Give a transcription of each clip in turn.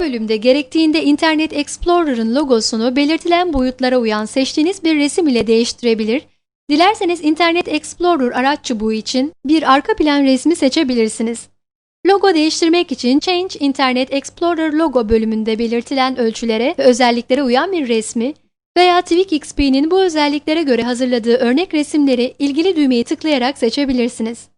bölümde gerektiğinde Internet Explorer'ın logosunu belirtilen boyutlara uyan seçtiğiniz bir resim ile değiştirebilir, dilerseniz Internet Explorer araç çubuğu için bir arka plan resmi seçebilirsiniz. Logo değiştirmek için Change Internet Explorer logo bölümünde belirtilen ölçülere ve özelliklere uyan bir resmi veya TweakXP'nin bu özelliklere göre hazırladığı örnek resimleri ilgili düğmeyi tıklayarak seçebilirsiniz.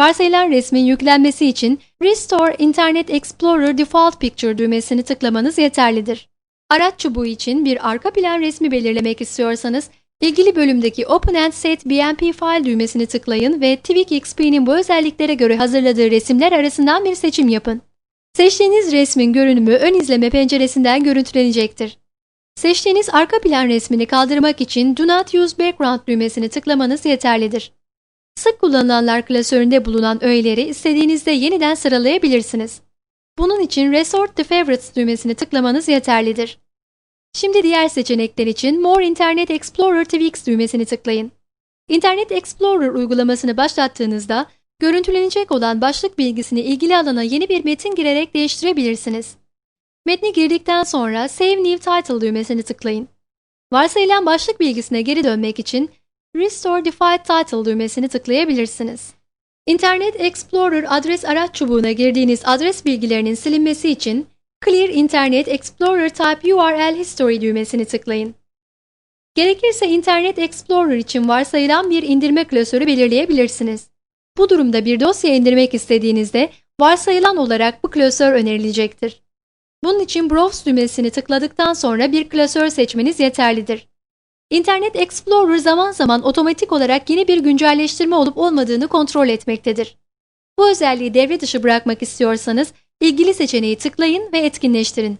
Varsayılan resmin yüklenmesi için Restore Internet Explorer Default Picture düğmesini tıklamanız yeterlidir. Araç çubuğu için bir arka plan resmi belirlemek istiyorsanız, ilgili bölümdeki Open and Set BMP File düğmesini tıklayın ve TweakXP'nin bu özelliklere göre hazırladığı resimler arasından bir seçim yapın. Seçtiğiniz resmin görünümü ön izleme penceresinden görüntülenecektir. Seçtiğiniz arka plan resmini kaldırmak için Do Not Use Background düğmesini tıklamanız yeterlidir. Sık kullanılanlar klasöründe bulunan öğeleri istediğinizde yeniden sıralayabilirsiniz. Bunun için Resort the Favorites düğmesini tıklamanız yeterlidir. Şimdi diğer seçenekler için More Internet Explorer Tweaks düğmesini tıklayın. Internet Explorer uygulamasını başlattığınızda görüntülenecek olan başlık bilgisini ilgili alana yeni bir metin girerek değiştirebilirsiniz. Metni girdikten sonra Save New Title düğmesini tıklayın. Varsayılan başlık bilgisine geri dönmek için Restore Default Title düğmesini tıklayabilirsiniz. Internet Explorer adres araç çubuğuna girdiğiniz adres bilgilerinin silinmesi için Clear Internet Explorer Type URL History düğmesini tıklayın. Gerekirse Internet Explorer için varsayılan bir indirme klasörü belirleyebilirsiniz. Bu durumda bir dosya indirmek istediğinizde varsayılan olarak bu klasör önerilecektir. Bunun için Browse düğmesini tıkladıktan sonra bir klasör seçmeniz yeterlidir. Internet Explorer zaman zaman otomatik olarak yeni bir güncelleştirme olup olmadığını kontrol etmektedir. Bu özelliği devre dışı bırakmak istiyorsanız ilgili seçeneği tıklayın ve etkinleştirin.